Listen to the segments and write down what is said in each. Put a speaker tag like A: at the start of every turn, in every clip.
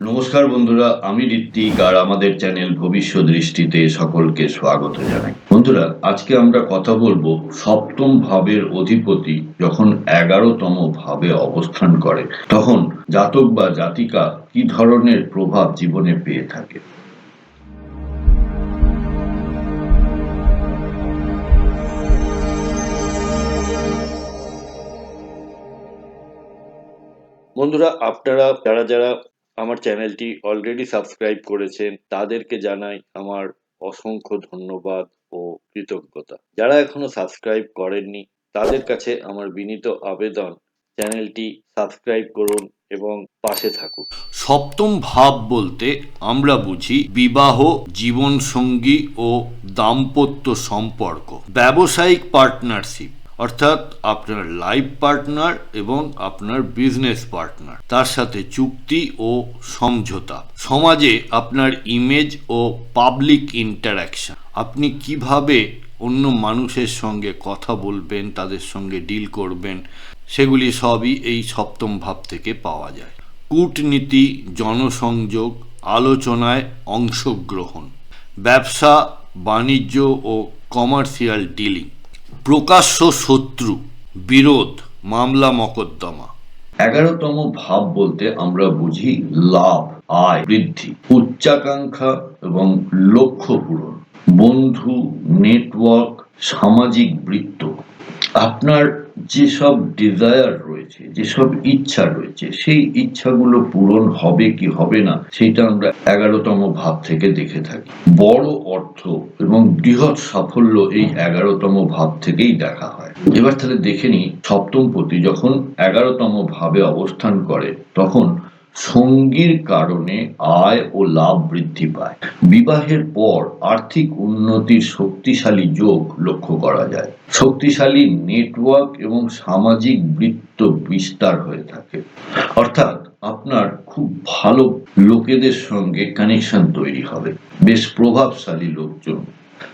A: নমস্কার বন্ধুরা, আমি ঋত্বিক আর আমাদের চ্যানেল ভবিষ্যৎ দৃষ্টিতে সকলকে স্বাগত জানাই। বন্ধুরা, আজকে আমরা কথা বলব সপ্তম ভাবের অধিপতি যখন এগারোতম ভাবে অবস্থান করে, তখন জাতক বা জাতিকা কি ধরনের প্রভাব জীবনে পেয়ে থাকে? বন্ধুরা, আপনারা, যারা যারা আমার চ্যানেলটি অলরেডি সাবস্ক্রাইব করেছেন, তাদেরকে জানাই আমার অসংখ্য ধন্যবাদ ও কৃতজ্ঞতা। যারা এখনও সাবস্ক্রাইব করেননি, তাদের কাছে আমার বিনীত আবেদন, চ্যানেলটি সাবস্ক্রাইব করুন এবং পাশে থাকুন।
B: সপ্তম ভাব বলতে আমরা বুঝি বিবাহ জীবন সঙ্গী ও দাম্পত্য সম্পর্ক, ব্যবসায়িক পার্টনারশিপ অর্থাৎ আপনার লাইফ পার্টনার এবং আপনার বিজনেস পার্টনার। তার সাথে চুক্তি ও সমঝোতা। সমাজে আপনার ইমেজ ও পাবলিক ইন্টারাকশন। আপনি কীভাবে অন্য মানুষের সঙ্গে কথা বলবেন, তাদের সঙ্গে ডিল করবেন, সেগুলি সবই এই সপ্তম ভাব থেকে পাওয়া যায়। কূটনীতি, জনসংযোগ, আলোচনায় অংশগ্রহণ। ব্যবসা, বাণিজ্য ও কমার্শিয়াল ডিলিং। প্রকাশ্য শত্রু, বিরোধ, মামলা, মকদ্দমা।
A: এগারোতম ভাব বলতে আমরা বুঝি লাভ, আয়, বৃদ্ধি, উচ্চাকাঙ্ক্ষা এবং লক্ষ্য পূরণ। বন্ধু, নেটওয়ার্ক, সামাজিক বৃত্ত। আপনার যেসব ডিজায়ার রয়েছে, যেসব ইচ্ছা রয়েছে, সেই ইচ্ছাগুলো পূরণ হবে কি হবে না, সেটা আমরা এগারোতম ভাব থেকে দেখে থাকি। বড় অর্থ এবং বৃহৎ সাফল্য এই এগারোতম ভাব থেকেই দেখা হয়। এবার তাহলে দেখে নি সপ্তম পতি যখন এগারোতম ভাবে অবস্থান করে, তখন সঙ্গীর কারণে আয় ও লাভ বৃদ্ধি পায়। বিবাহের পর আর্থিক উন্নতির শক্তিশালী যোগ লক্ষ্য করা যায়। শক্তিশালী নেটওয়ার্ক এবং সামাজিক বৃত্ত বিস্তার হয়ে থাকে। অর্থাৎ আপনার খুব ভালো লোকেদের সঙ্গে কানেকশন তৈরি হবে। বেশ প্রভাবশালী লোকজন।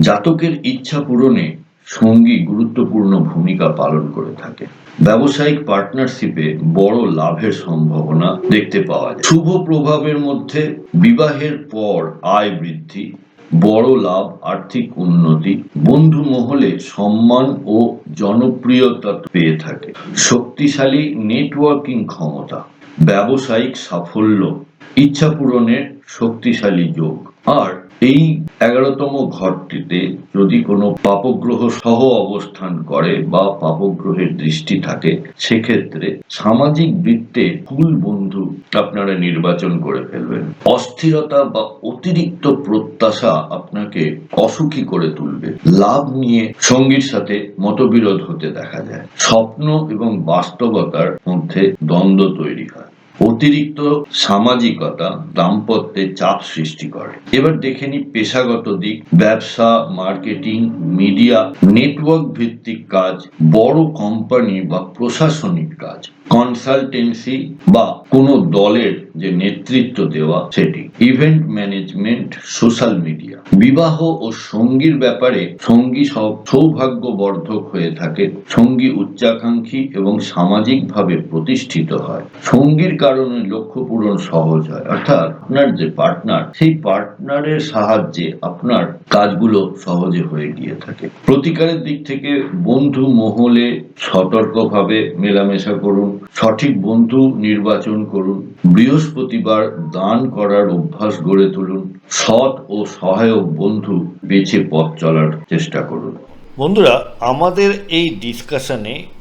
A: জাতকের ইচ্ছা পূরণে সঙ্গী গুরুত্বপূর্ণ ভূমিকা পালন করে থাকে। ব্যবসায়িক পার্টনারশিপে বড় লাভের সম্ভাবনা দেখতে পাওয়া যায়। শুভ প্রভাবের মধ্যে বিবাহের পর আয় বৃদ্ধি বড় লাভ, আর্থিক উন্নতি, বন্ধু মহলে সম্মান ও জনপ্রিয়তা পেয়ে থাকে। শক্তিশালী নেটওয়ার্কিং ক্ষমতা, ব্যবসায়িক সাফল্য, ইচ্ছা পূরণের শক্তিশালী যোগ। আর এই এগারোতম ঘরটিতে যদি কোনো পাপগ্রহ সহ অবস্থান করে বা পাপগ্রহের দৃষ্টি থাকে, সেক্ষেত্রে সামাজিক বৃত্তে ভুল বন্ধু আপনারা নির্বাচন করে ফেলবেন। অস্থিরতা বা অতিরিক্ত প্রত্যাশা আপনাকে অসুখী করে তুলবে। লাভ নিয়ে সঙ্গীর সাথে মতবিরোধ হতে দেখা যায়। স্বপ্ন এবং বাস্তবতার মধ্যে দ্বন্দ্ব তৈরি হয়। অতিরিক্ত সামাজিকতা, দাম্পত্যে চাপ সৃষ্টি করে। এবার দেখে নি পেশাগত দিক, ব্যবসা, মার্কেটিং, মিডিয়া নেটওয়ার্ক ভিত্তিক কাজ, বড় কোম্পানি বা প্রশাসনিক কাজ কনসালটেন্সি বা কোনো দলের যে নেতৃত্ব দেওয়া সেটি। ইভেন্ট ম্যানেজমেন্ট সোশ্যাল মিডিয়া বিবাহ ও সঙ্গীর ব্যাপারে সঙ্গী সৌভাগ্যবর্ধক হয়ে থাকে। সঙ্গী উচ্চাকাঙ্ক্ষী এবং সামাজিকভাবে প্রতিষ্ঠিত হয়। সঙ্গীর কারণে লক্ষ্য পূরণ সহজ হয়। অর্থাৎ আপনার যে পার্টনার সেই পার্টনারের সাহায্যে আপনার কাজগুলো সহজে হয়ে গিয়ে থাকে। প্রতিকারের দিক থেকে বন্ধু মহলে সতর্কভাবে মেলামেশা করুন। সঠিক বন্ধু নির্বাচন করুন। বৃহস্পতিবার দান করার অভ্যাস গড়ে তুলুন। সৎ ও সহায়ক বন্ধু বেছে পথ চলার চেষ্টা করুন।
B: বন্ধুরা, আমাদের এই ডিসকাশনে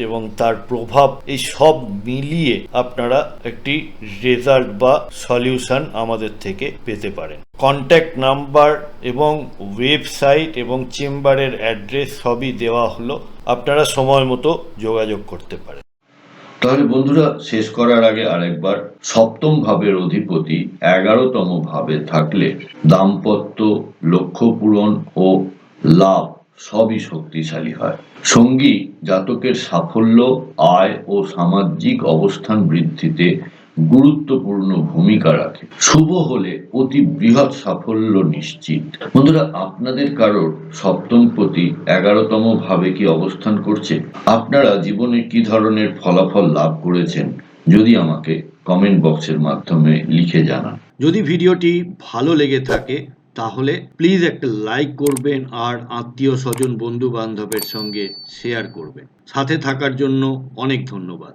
B: এবং তার প্রভাব, এই সব মিলিয়ে আপনারা একটি রেজাল্ট বা সলিউশন আমাদের থেকে পেতে পারেন। কন্ট্যাক্ট নাম্বার এবং ওয়েবসাইট এবং চেম্বারের অ্যাড্রেস সবই দেওয়া হলো। আপনারা সময় মতো যোগাযোগ করতে পারেন।
A: তাহলে বন্ধুরা, শেষ করার আগে আরেকবার, সপ্তম ভাবের অধিপতি এগারোতম ভাবে থাকলে দাম্পত্য লক্ষ্য পূরণ ও লাভ সবই শক্তিশালী হয়। সঙ্গী জাতকের সাফল্য, আয় ও সামাজিক অবস্থান বৃদ্ধিতে গুরুত্বপূর্ণ ভূমিকা রাখে। শুভ হলে অতি বৃহৎ সাফল্য নিশ্চিত। বন্ধুরা, আপনাদের কারোর সপ্তম প্রতি এগারোতম ভাবে কি অবস্থান করছে? আপনারা জীবনে কি ধরনের ফলাফল লাভ করেছেন? যদি আমাকে কমেন্ট বক্সের মাধ্যমে লিখে জানান।
C: যদি ভিডিওটি ভালো লেগে থাকে তাহলে প্লিজ একটা লাইক করবেন আর আত্মীয় স্বজন বন্ধু বান্ধবের সঙ্গে শেয়ার করবেন। সাথে থাকার জন্য অনেক ধন্যবাদ।